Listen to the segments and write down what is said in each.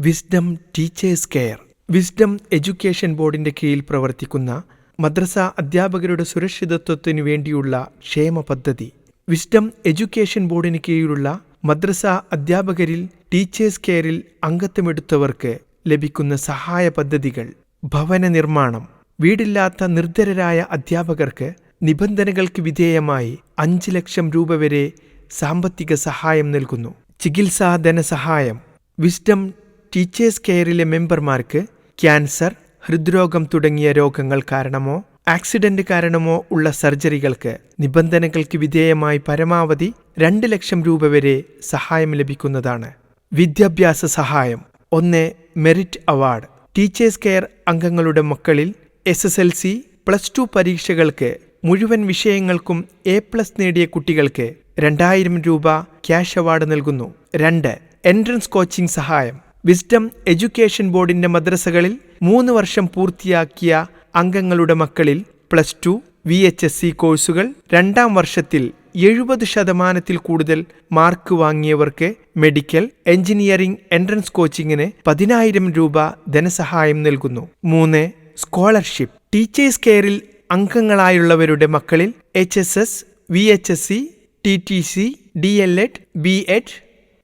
Wisdom teachers care wisdom education ബോർഡിന്റെ കീഴിൽ പ്രവർത്തിക്കുന്ന മദ്രസ അധ്യാപകരുടെ സുരക്ഷിതത്വത്തിനു വേണ്ടിയുള്ള ക്ഷേമ പദ്ധതി. വിസ്ഡം എഡ്യൂക്കേഷൻ ബോർഡിന് കീഴിലുള്ള മദ്രസ അധ്യാപകരിൽ ടീച്ചേഴ്സ് കെയറിൽ അംഗത്വമെടുത്തവർക്ക് ലഭിക്കുന്ന സഹായ പദ്ധതികൾ. ഭവന നിർമ്മാണം. വീടില്ലാത്ത നിർധരരായ അധ്യാപകർക്ക് നിബന്ധനകൾക്ക് വിധേയമായി അഞ്ച് ലക്ഷം രൂപ വരെ സാമ്പത്തിക സഹായം നൽകുന്നു. ചികിത്സാ ധനസഹായം. വിസ്ഡം ടീച്ചേഴ്സ് കെയറിലെ മെമ്പർമാർക്ക് ക്യാൻസർ ഹൃദ്രോഗം തുടങ്ങിയ രോഗങ്ങൾ കാരണമോ ആക്സിഡന്റ് കാരണമോ ഉള്ള സർജറികൾക്ക് നിബന്ധനകൾക്ക് വിധേയമായി പരമാവധി രണ്ട് ലക്ഷം രൂപ വരെ സഹായം ലഭിക്കുന്നതാണ്. വിദ്യാഭ്യാസ സഹായം. ഒന്ന് മെറിറ്റ് അവാർഡ്. ടീച്ചേഴ്സ് കെയർ അംഗങ്ങളുടെ മക്കളിൽ S S L C plus two പരീക്ഷകൾക്ക് മുഴുവൻ വിഷയങ്ങൾക്കും എ പ്ലസ് നേടിയ കുട്ടികൾക്ക് രണ്ടായിരം രൂപ ക്യാഷ് അവാർഡ് നൽകുന്നു. രണ്ട് എൻട്രൻസ് കോച്ചിംഗ് സഹായം. വിസ്ഡം എഡ്യൂക്കേഷൻ ബോർഡിന്റെ മദ്രസകളിൽ മൂന്ന് വർഷം പൂർത്തിയാക്കിയ അംഗങ്ങളുടെ മക്കളിൽ plus two V H S C കോഴ്സുകൾ രണ്ടാം വർഷത്തിൽ എഴുപത് ശതമാനത്തിൽ കൂടുതൽ മാർക്ക് വാങ്ങിയവർക്ക് മെഡിക്കൽ എഞ്ചിനീയറിംഗ് എൻട്രൻസ് കോച്ചിങ്ങിന് പതിനായിരം രൂപ ധനസഹായം നൽകുന്നു. മൂന്ന് സ്കോളർഷിപ്പ്. ടീച്ചേഴ്സ് കെയറിൽ അംഗങ്ങളായുള്ളവരുടെ മക്കളിൽ H S S V H S C T T C D L Ed B Ed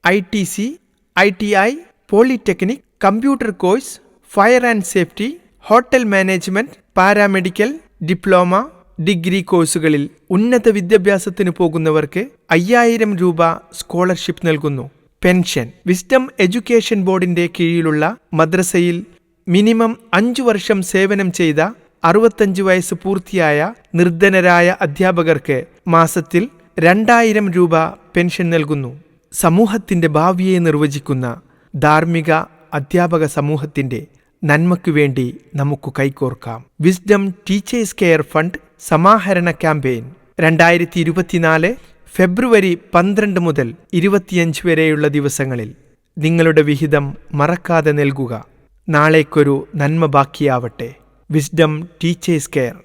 I T C I T I polytechnic computer course fire and safety hotel management paramedical diploma degree കോഴ്സുകളിൽ ഉന്നത വിദ്യാഭ്യാസത്തിന് പോകുന്നവർക്ക് അയ്യായിരം രൂപ scholarship നൽകുന്നു. Pension. Wisdom education ബോർഡിന്റെ കീഴിലുള്ള മദ്രസയിൽ മിനിമം അഞ്ചു വർഷം സേവനം ചെയ്ത അറുപത്തഞ്ച് വയസ്സ് പൂർത്തിയായ നിർധനരായ അധ്യാപകർക്ക് മാസത്തിൽ രണ്ടായിരം രൂപ പെൻഷൻ നൽകുന്നു. സമൂഹത്തിന്റെ ഭാവിയെ നിർവചിക്കുന്ന ധാർമ്മിക അധ്യാപക സമൂഹത്തിന്റെ നന്മയ്ക്കു വേണ്ടി നമുക്ക് കൈകോർക്കാം. വിസ്ഡം ടീച്ചേഴ്സ് കെയർ ഫണ്ട് സമാഹരണ ക്യാമ്പയിൻ രണ്ടായിരത്തി ഇരുപത്തിനാല് ഫെബ്രുവരി പന്ത്രണ്ട് മുതൽ ഇരുപത്തിയഞ്ച് വരെയുള്ള ദിവസങ്ങളിൽ നിങ്ങളുടെ വിഹിതം മറക്കാതെ നൽകുക. നാളേക്കൊരു നന്മ ബാക്കിയാവട്ടെ. Wisdom teachers care